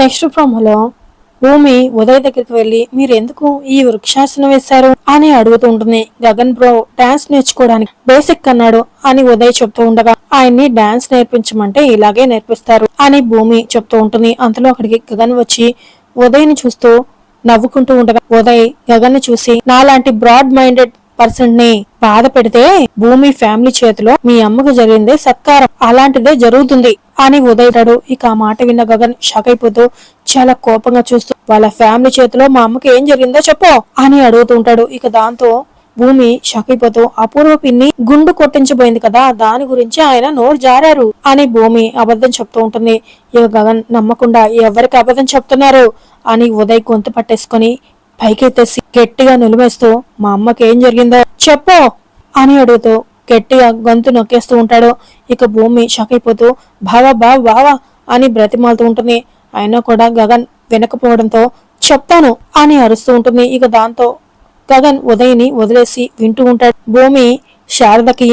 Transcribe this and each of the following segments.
Next ప్రోమోలో భూమి ఉదయ్ దగ్గరికి వెళ్ళి మీరు ఎందుకు ఈ వృక్షాసనం వేశారు? అని అడుగుతూ ఉంటుంది. గగన్ బ్రో డాన్స్ నేర్చుకోవడానికి బేసిక్ అన్నాడు అని ఉదయ్ చెప్తూ ఉండగా ఆయన్ని డాన్స్ నేర్పించమంటే ఇలాగే నేర్పిస్తారు అని భూమి చెప్తూ ఉంటుంది. అంతలో అక్కడికి గగన్ వచ్చి ఉదయ్ని చూస్తూ నవ్వుకుంటూ ఉండగా ఉదయ్ గగన్ని చూసి నాలాంటి బ్రాడ్ మైండెడ్ పర్సెంట్ని బాధ పెడితే భూమి ఫ్యామిలీ చేతిలో మీ అమ్మకు జరిగిందే సత్కారం. అలాంటిదే జరుగుతుంది అని ఉదయరాడు ఇక ఆ మాట విన్న గగన్ షాక్ అయిపోతూ చాలా కోపంగా చూస్తూ వాళ్ళ ఫ్యామిలీ చేతిలో మా అమ్మకి ఏం జరిగిందో చెప్పు అని అడుగుతూ ఉంటాడు. ఇక దాంతో భూమి షాక్ అయిపోతూ అపూర్వ పిన్ని గుండు కొట్టించబోయింది కదా దాని గురించి ఆయన నోరు జారారు అని భూమి అబద్ధం చెప్తూ ఉంటుంది. ఇక గగన్ నమ్మకుండా ఎవరికి అబద్ధం చెప్తున్నారు? అని ఉదయ్ గొంతు పట్టేసుకొని పైకెత్తేసి గట్టిగా నులిమేస్తూ మా అమ్మకి ఏం జరిగిందో చెప్పు అని అడుగుతూ గట్టిగా గొంతు నొక్కేస్తూ ఉంటాడు. ఇక భూమి షాక్ అయిపోతూ బావా బావ బావా అని బ్రతిమాలుతూ ఉంటుంది. అయినా కూడా గగన్ వినకపోవడంతో చెప్తాను అని అరుస్తూ ఉంటుంది. ఇక దాంతో గగన్ ఉదయని వదిలేసి వింటూ ఉంటాడు. భూమి శారదకి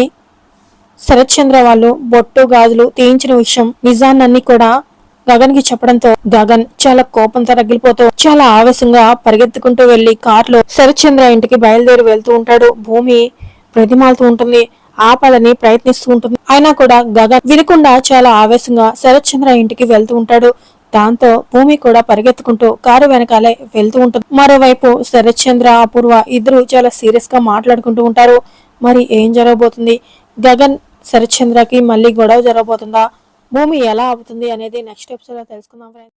శరత్ చంద్ర వాళ్ళు బొట్టు గాజులు తీయించిన విషయం నిజాన్ని కూడా గగన్కి చెప్పడంతో గగన్ చాలా కోపంతో రగిలిపోతూ చాలా ఆవేశంగా పరిగెత్తుకుంటూ వెళ్ళి కారులో శరత్ చంద్ర ఇంటికి బయలుదేరి వెళ్తూ ఉంటాడు. భూమి ప్రతిమాలుతూ ఉంటుంది. ఆపాలని ప్రయత్నిస్తూ ఉంటుంది. అయినా కూడా గగన్ వినకుండా చాలా ఆవేశంగా శరత్ చంద్ర ఇంటికి వెళ్తూ ఉంటాడు. దాంతో భూమి కూడా పరిగెత్తుకుంటూ కారు వెనకాలే వెళ్తూ ఉంటుంది. మరోవైపు శరత్ చంద్ర అపూర్వ ఇద్దరు చాలా సీరియస్గా మాట్లాడుకుంటూ ఉంటారు. మరి ఏం జరగబోతుంది? గగన్ శరత్ మళ్ళీ గొడవ జరగబోతుందా? భూమి ఎలా అవుతుంది అనేది నెక్స్ట్ ఎపిసోడ్లో తెలుసుకుందాం ఫ్రెండ్స్